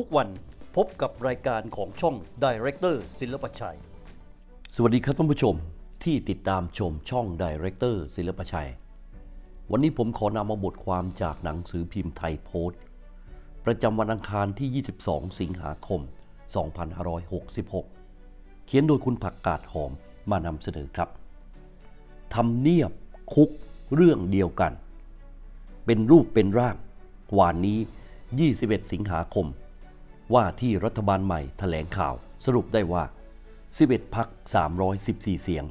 ทุกวันพบกับรายการของช่อง Director ศิลปชัย สวัสดีครับท่านผู้ชมที่ติดตามชมช่อง Director ศิลปชัย วันนี้ผมขอนำมาบทความจากหนังสือพิมพ์ไทยโพสต์ ประจำวันอังคารที่ 22 สิงหาคม 2566 เขียนโดยคุณผักกาดหอมมานำเสนอครับทำเนียบคุกเรื่องเดียวกัน เป็นรูปเป็นร่าง วานนี้ 21 สิงหาคม ว่าที่รัฐบาลใหม่แถลงข่าวสรุปได้ว่า 11พัก314 เสียง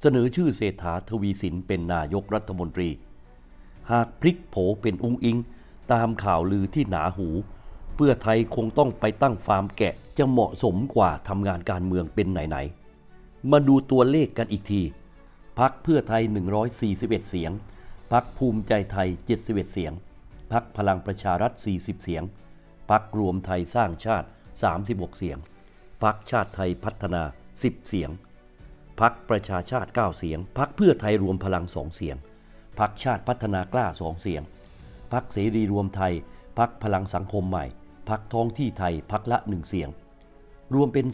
เสนอชื่อเศรษฐาทวีสินเป็นนายกรัฐมนตรี หากพลิกโผเป็นอุ้งอิง ตามข่าวลือที่หนาหู เพื่อไทยคงต้องไปตั้งฟาร์มแกะจะเหมาะสมกว่าทำงานการเมืองเป็นไหนๆ มาดูตัวเลขกันอีกทีพักเพื่อไทย 141 เสียงพักภูมิใจไทย 71 เสียงพักพลังประชารัฐ 40 เสียง พักรวมไทยสร้างชาติ 36 เสียง พักชาติไทยพัฒนา 10 เสียง พักประชาชาติ 9 เสียง พักเพื่อไทยรวมพลัง2เสียง พักชาติพัฒนากล้า2เสียง พักเสรีรวมไทย พักพลังสังคมใหม่ พักท้องที่ไทยพักละ1เสียง รวมเป็น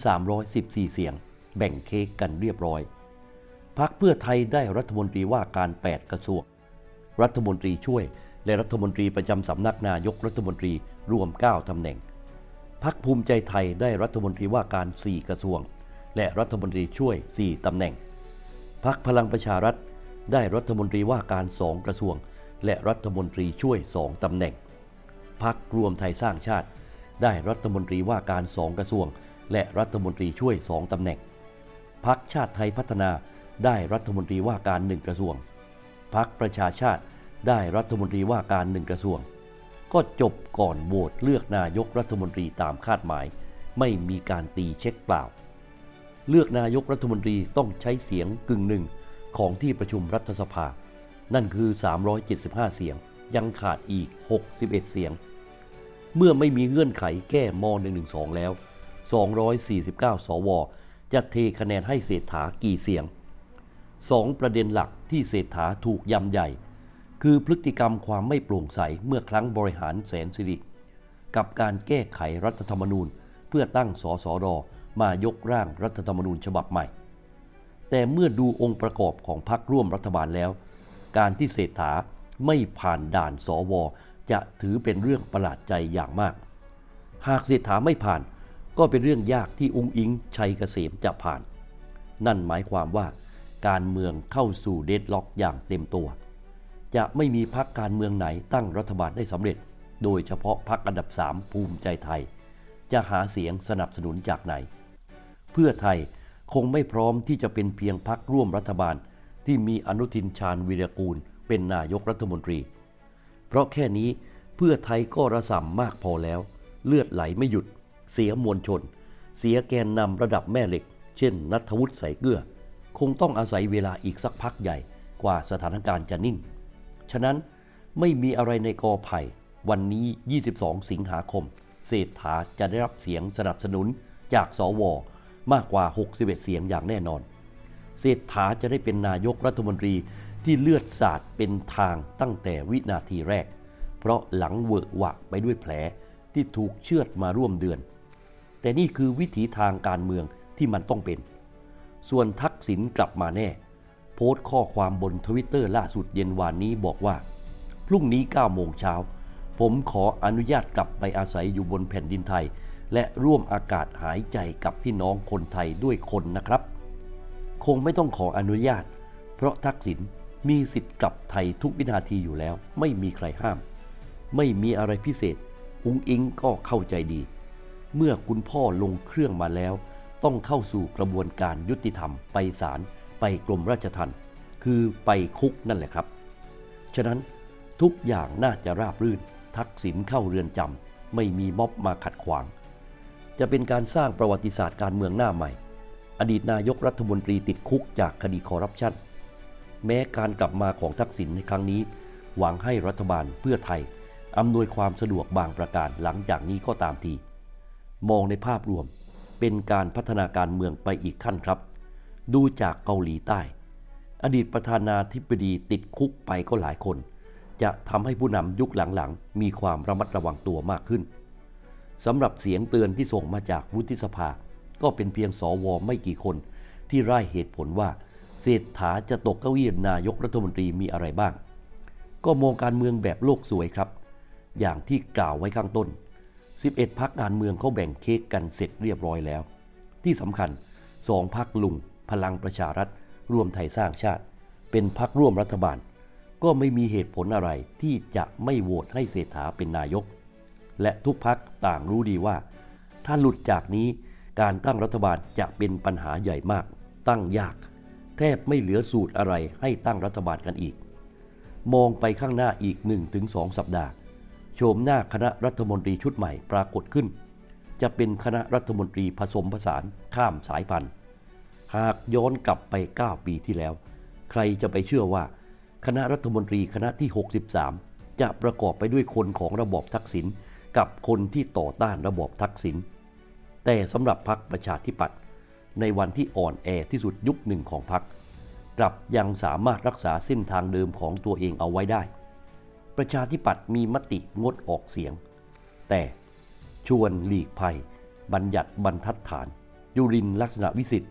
314 เสียง แบ่งเค้กกันเรียบร้อย พักเพื่อไทยได้รัฐมนตรีว่าการ 8 กระทรวง รัฐมนตรีช่วย และรัฐมนตรีประจำสำนักนายกรัฐมนตรีรวม 9 ตำแหน่งพักภูมิใจไทยได้รัฐมนตรีว่าการ 4 กระทรวง และรัฐมนตรีช่วย 4 ตำแหน่งพักพลังประชารัฐได้รัฐมนตรีว่าการ 2 กระทรวง และรัฐมนตรีช่วย 2 ตำแหน่งพักรวมไทยสร้างชาติ ได้รัฐมนตรีว่าการ 2 กระทรวง และรัฐมนตรีช่วย 2 ตำแหน่งพักชาติไทยพัฒนาได้รัฐมนตรีว่าการ 1 กระทรวงพักประชาชาติ ได้รัฐมนตรีว่าการหนึ่งกระทรวง ก็จบก่อนโหวตเลือกนายกรัฐมนตรีตามคาดหมาย ไม่มีการตีเช็คเปล่า เลือกนายกรัฐมนตรีต้องใช้เสียงกึ่งหนึ่งของที่ประชุมรัฐสภา นั่นคือ 375 เสียง ยังขาดอีก 61 เสียง เมื่อไม่มีเงื่อนไขแก้ม .112 แล้ว 249 สว จะเทคะแนนให้เศรษฐากี่เสียงสองประเด็นหลักที่เศรษฐาถูกยำใหญ่ คือพฤติกรรมความไม่โปร่งใสเมื่อครั้งบริหารแสนสิริกับการแก้ไขรัฐธรรมนูญ เพื่อตั้งสสรมายกร่างรัฐธรรมนูญฉบับใหม่ แต่เมื่อดูองค์ประกอบของพรรคร่วมรัฐบาลแล้ว การที่เศรษฐาไม่ผ่านด่านสว จะถือเป็นเรื่องประหลาดใจอย่างมาก หากเศรษฐาไม่ผ่านก็เป็นเรื่องยากที่อุ้งอิงชัยเกษมจะผ่าน นั่นหมายความว่าการเมืองเข้าสู่เดดล็อกอย่างเต็มตัว จะไม่มีพรรคการเมืองไหนตั้งรัฐบาลได้สำเร็จ โดยเฉพาะพรรคอันดับสามภูมิใจไทย จะหาเสียงสนับสนุนจากไหน เพื่อไทยคงไม่พร้อมที่จะเป็นเพียงพรรคร่วมรัฐบาล ที่มีอนุทินชาญวีรกูล เป็นนายกรัฐมนตรี เพราะแค่นี้เพื่อไทยก็ระส่ำมากพอแล้ว เลือดไหลไม่หยุด เสียมวลชน เสียแกนนำระดับแม่เหล็ก เช่น นัทวุฒิใส่เกลือ คงต้องอาศัยเวลาอีกสักพักใหญ่กว่าสถานการณ์จะนิ่ง ฉะนั้นไม่มีอะไรในกอไผ่ วันนี้ 22 สิงหาคม เศรษฐาจะได้รับเสียงสนับสนุนจากสวมากกว่า 61 เสียงอย่างแน่นอน เศรษฐาจะได้เป็นนายกรัฐมนตรีที่เลือดสาดเป็นทางตั้งแต่วินาทีแรก เพราะหลังเวอะหวะไปด้วยแผลที่ถูกเชือดมาร่วมเดือน แต่นี่คือวิถีทางการเมืองที่มันต้องเป็น ส่วนทักษิณกลับมาแน่ พสต์ข้อความบนทวิตเตอร์ล่าสุดเย็นวานนี้บอกว่า พรุ่งนี้ 9 โมงเช้า ผมขออนุญาตกลับไปอาศัยอยู่บนแผ่นดินไทย และร่วมอากาศหายใจกับพี่น้องคนไทยด้วยคนนะครับ คงไม่ต้องขออนุญาต เพราะทักษิณมีสิทธิ์กลับไทยทุกวินาทีอยู่แล้ว ไม่มีใครห้าม ไม่มีอะไรพิเศษ อุ้งอิงก็เข้าใจดี เมื่อคุณพ่อลงเครื่องมาแล้ว ต้องเข้าสู่กระบวนการยุติธรรมไปศาล ไปกรมราชทัณฑ์คือไปคุกนั่นแหละครับ ฉะนั้นทุกอย่างน่าจะราบรื่น ทักษิณเข้าเรือนจำไม่มีม็อบมาขัดขวาง จะเป็นการสร้างประวัติศาสตร์การเมืองหน้าใหม่ อดีตนายกรัฐมนตรีติดคุกจากคดีคอร์รัปชันแม้การกลับมาของทักษิณในครั้งนี้ หวังให้รัฐบาลเพื่อไทยอำนวยความสะดวกบางประการหลังจากนี้ก็ตามที มองในภาพรวมเป็นการพัฒนาการเมืองไปอีกขั้นครับ ดูจากเกาหลีใต้ อดีตประธานาธิบดีติดคุกไปก็หลายคน จะทำให้ผู้นำยุคหลังๆ มีความระมัดระวังตัวมากขึ้นสำหรับเสียงเตือนที่ส่งมาจากวุฒิสภา ก็เป็นเพียงสวไม่กี่คน ที่ไร้เหตุผลว่าเศรษฐาจะตกเก้าอี้นายกรัฐมนตรีมีอะไรบ้าง ก็มองการเมืองแบบโลกสวยครับ อย่างที่กล่าวไว้ข้างต้น 11พักการเมืองเขาแบ่งเค้กกันเสร็จเรียบร้อยแล้ว ที่สำคัญสองพักลุง พลังประชารัฐร่วมไทยสร้างชาติ เป็นพักร่วมรัฐบาล ก็ไม่มีเหตุผลอะไรที่จะไม่โหวตให้เศรษฐาเป็นนายก และทุกพักต่างรู้ดีว่า ถ้าหลุดจากนี้การตั้งรัฐบาลจะเป็นปัญหาใหญ่มาก ตั้งยาก แทบไม่เหลือสูตรอะไรให้ตั้งรัฐบาลกันอีก มองไปข้างหน้าอีก 1-2 สัปดาห์โฉมหน้าคณะรัฐมนตรีชุดใหม่ปรากฏขึ้น จะเป็นคณะรัฐมนตรีผสมผสานข้ามสายพันธุ์ หากย้อนกลับไป 9 ปีที่แล้ว ใครจะไปเชื่อว่า คณะรัฐมนตรีคณะที่ 63 จะประกอบไปด้วยคนของระบอบทักษิณกับคนที่ต่อต้านระบอบทักษิณแต่สำหรับพรรคประชาธิปัตย์ในวันที่อ่อนแอที่สุดยุคหนึ่งของพรรคกลับยังสามารถรักษาเส้นทางเดิมของตัวเองเอาไว้ได้ ประชาธิปัตย์มีมติงดออกเสียง แต่ชวนหลีกภัย บัญญัติบรรทัดฐาน ยุรินลักษณะวิสิทธิ์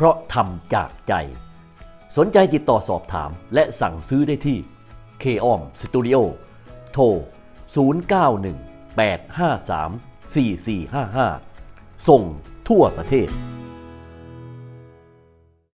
เพราะทำจากใจ สนใจติดต่อสอบถามและสั่งซื้อได้ที่ k o m Studio โทร 091 853 4455 ส่งทั่วประเทศ